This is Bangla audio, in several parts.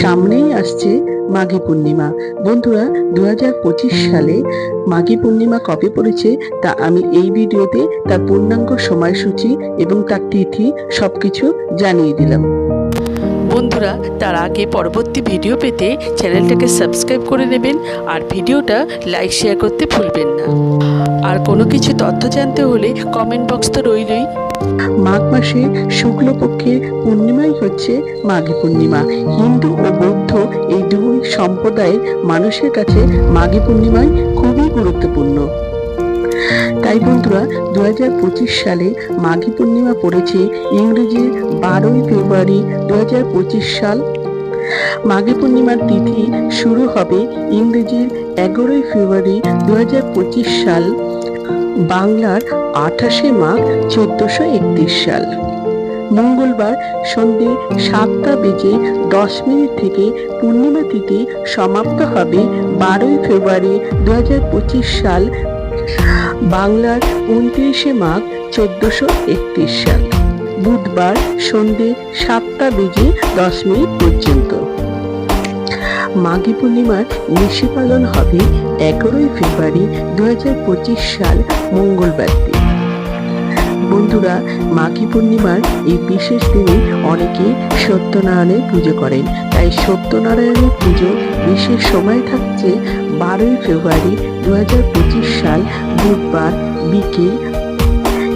সামনেই আসছে মাঘী পূর্ণিমা। বন্ধুরা দু হাজার পঁচিশ সালে মাঘী পূর্ণিমা কবে পড়েছে তা আমি এই ভিডিওতে তার পূর্ণাঙ্গ সময়সূচি এবং তার তিথি সবকিছু জানিয়ে দিলাম। বন্ধুরা, তার আগে পরবর্তী ভিডিও পেতে চ্যানেলটাকে সাবস্ক্রাইব করে নেবেন আর ভিডিওটা লাইক, শেয়ার করতে ভুলবেন না। আর কোনো কিছু তথ্য জানতে হলে কমেন্ট বক্স তো রইলই মাঘ মাসে শুক্লপক্ষের পূর্ণিমাই হচ্ছে মাঘী পূর্ণিমা। হিন্দু ও বৌদ্ধ এই দুই সম্প্রদায়ের মানুষের কাছে মাঘী পূর্ণিমাই খুবই গুরুত্বপূর্ণ। তাই বন্ধুরা দুই হাজার পঁচিশ সালে মাঘী পূর্ণিমা পড়েছে ইংরেজির বারোই ফেব্রুয়ারি দু হাজার পঁচিশ সাল। মাঘী পূর্ণিমার তিথি শুরু হবে ইংরেজির এগারোই ফেব্রুয়ারি দু হাজার পঁচিশ সাল। বাংলার আঠাশে মাঘ চোদ্দশো একত্রিশ সাল। মঙ্গলবার সন্ধে সাতটা বেজে দশ মিনিট থেকে পূর্ণিমা তিথি সমাপ্ত হবে বারোই ফেব্রুয়ারি দুহাজার পঁচিশ সাল, বাংলার উনত্রিশে মাঘ চোদ্দশো একত্রিশ সাল। বুধবার সন্ধে সাতটা বেজে দশ মিনিট পর্যন্ত। মাঘী পূর্ণিমার নিশি পালন হবে এগারোই ফেব্রুয়ারি দু সাল, মঙ্গলবার দিন। বন্ধুরা, মাঘী পূর্ণিমার এই বিশেষ দিনে অনেকে সত্যনারায়ণের পুজো করেন। তাই সত্যনারায়ণের পুজো বিশেষ সময় থাকছে বারোই ফেব্রুয়ারি দু হাজার পঁচিশ সাল, বুধবার বিকেল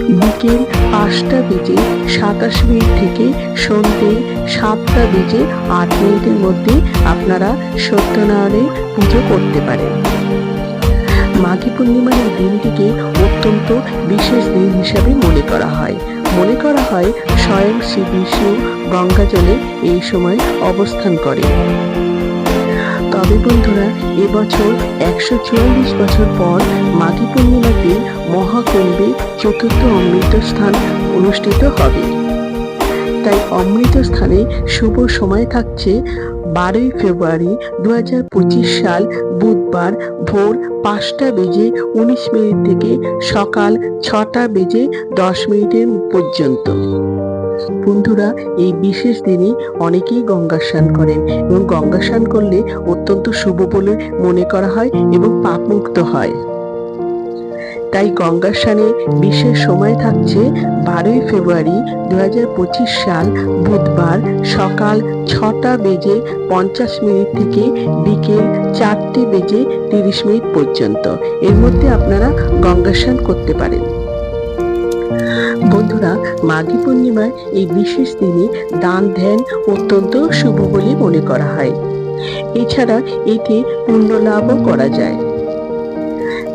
বিকেল পাঁচটা বেজে সাতাশ মিনিট থেকে সন্ধ্যে সাতটা বেজে আট মিনিটের মধ্যে আপনারা সত্যনারায়ণের পুজো করতে পারেন। মাঘী পূর্ণিমার এই দিনটিকে অত্যন্ত বিশেষ দিন হিসাবে মনে করা হয়। মনে করা হয় স্বয়ং শ্রী বিষ্ণু গঙ্গা জলে এই সময় অবস্থান করে তবে বন্ধুরা, এবছর একশো চুয়াল্লিশ বছর পর মাঘী পূর্ণিমাতে চতুর্থ অমৃত স্থান অনুষ্ঠিত হবে। তাই অমৃত স্থানে শুভ সময় থাকছে বারোই ফেব্রুয়ারি দু সাল বুধবার ভোর পাঁচটা বেজে উনিশ মিনিট থেকে সকাল ছটা বেজে দশ মিনিটের পর্যন্ত। বন্ধুরা, এই বিশেষ দিনে অনেকেই গঙ্গা স্নান করেন এবং গঙ্গা স্নান করলে অত্যন্ত শুভ বলে মনে করা হয় এবং পাপমুক্ত হয়। তাই গঙ্গা স্নানে বিশেষ সময় থাকছে বারোই ফেব্রুয়ারি দু হাজার পঁচিশ সাল বুধবার সকাল ছটা বেজে পঞ্চাশ মিনিট থেকে বিকেল চারটে বেজে তিরিশ মিনিট পর্যন্ত। এর মধ্যে আপনারা গঙ্গা স্নান করতে পারেন। বন্ধুরা, মাঘী পূর্ণিমার এই বিশেষ দিনে দান ধ্যান অত্যন্ত শুভ বলে মনে করা হয়। এছাড়া এতে পুণ্য লাভও করা যায়।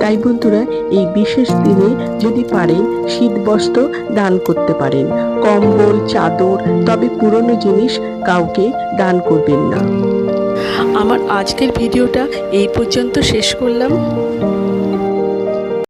তাই বন্ধুরা এই বিশেষ দিনে যদি পারেন শীত বস্ত্র দান করতে পারেন। কম্বল, চাদর, তবে পুরনো জিনিস কাউকে দান করবেন না। আমার আজকের ভিডিওটা এই পর্যন্ত শেষ করলাম।